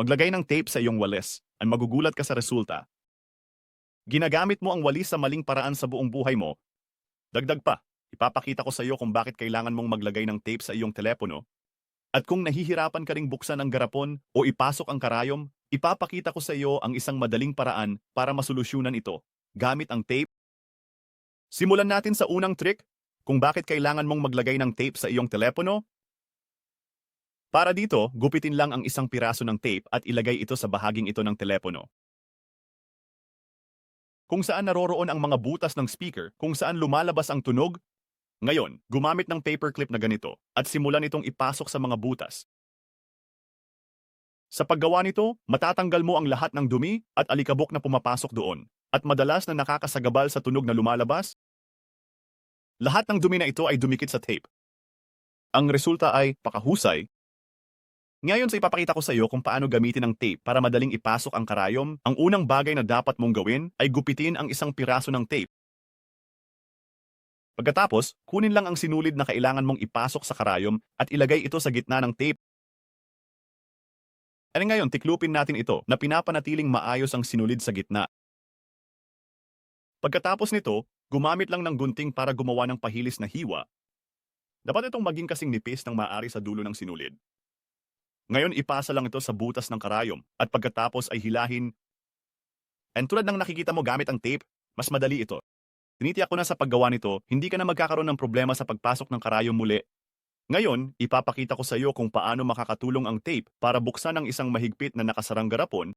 Maglagay ng tape sa iyong walis at magugulat ka sa resulta. Ginagamit mo ang walis sa maling paraan sa buong buhay mo. Dagdag pa, ipapakita ko sa iyo kung bakit kailangan mong maglagay ng tape sa iyong telepono. At kung nahihirapan ka ring buksan ang garapon o ipasok ang karayom, ipapakita ko sa iyo ang isang madaling paraan para masolusyonan ito gamit ang tape. Simulan natin sa unang trick kung bakit kailangan mong maglagay ng tape sa iyong telepono para dito, gupitin lang ang isang piraso ng tape at ilagay ito sa bahaging ito ng telepono. Kung saan naroroon ang mga butas ng speaker, kung saan lumalabas ang tunog, ngayon, gumamit ng paperclip na ganito at simulan itong ipasok sa mga butas. Sa paggawa nito, matatanggal mo ang lahat ng dumi at alikabok na pumapasok doon at madalas na nakakasagabal sa tunog na lumalabas. Lahat ng dumi na ito ay dumikit sa tape. Ang resulta ay pakahusay ngayon sa ipapakita ko sa iyo kung paano gamitin ang tape para madaling ipasok ang karayom, ang unang bagay na dapat mong gawin ay gupitin ang isang piraso ng tape. Pagkatapos, kunin lang ang sinulid na kailangan mong ipasok sa karayom at ilagay ito sa gitna ng tape. At ngayon, tiklupin natin ito na pinapanatiling maayos ang sinulid sa gitna. Pagkatapos nito, gumamit lang ng gunting para gumawa ng pahilis na hiwa. Dapat itong maging kasing nipis ng maaari sa dulo ng sinulid. Ngayon ipasa lang ito sa butas ng karayom at pagkatapos ay hilahin. And tulad ng nakikita mo gamit ang tape, mas madali ito. Tinitiyak ko na sa paggawa nito, hindi ka na magkakaroon ng problema sa pagpasok ng karayom muli. Ngayon, ipapakita ko sa iyo kung paano makakatulong ang tape para buksan ang isang mahigpit na nakasarang garapon.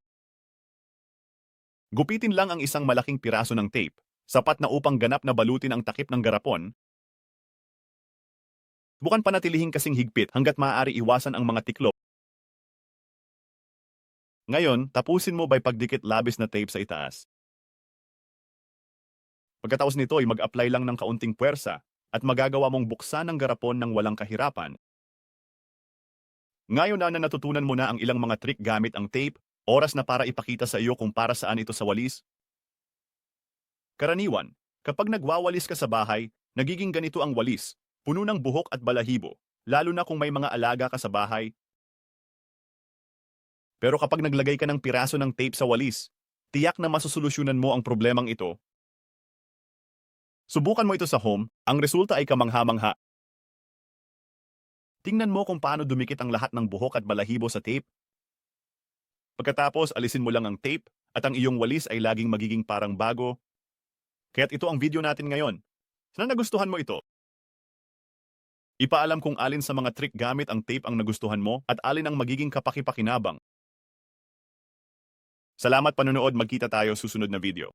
Gupitin lang ang isang malaking piraso ng tape, sapat na upang ganap na balutin ang takip ng garapon. Bukan panatilihin kasing higpit hanggat maaari iwasan ang mga tiklop ngayon, tapusin mo by pagdikit labis na tape sa itaas. Pagkatapos nito ay mag-apply lang ng kaunting puwersa at magagawa mong buksan ang garapon ng walang kahirapan. Ngayon na na natutunan mo na ang ilang mga trick gamit ang tape, oras na para ipakita sa iyo kung para saan ito sa walis. Karaniwan, kapag nagwawalis ka sa bahay, nagiging ganito ang walis, puno ng buhok at balahibo, lalo na kung may mga alaga ka sa bahay pero kapag naglagay ka ng piraso ng tape sa walis, tiyak na masusolusyonan mo ang problemang ito. Subukan mo ito sa home, ang resulta ay kamangha-mangha. Tingnan mo kung paano dumikit ang lahat ng buhok at balahibo sa tape. Pagkatapos, alisin mo lang ang tape at ang iyong walis ay laging magiging parang bago. Kaya't ito ang video natin ngayon. Sana nagustuhan mo ito? Ipaalam kung alin sa mga trick gamit ang tape ang nagustuhan mo at alin ang magiging kapakipakinabang. Salamat panonood, magkita tayo susunod na video.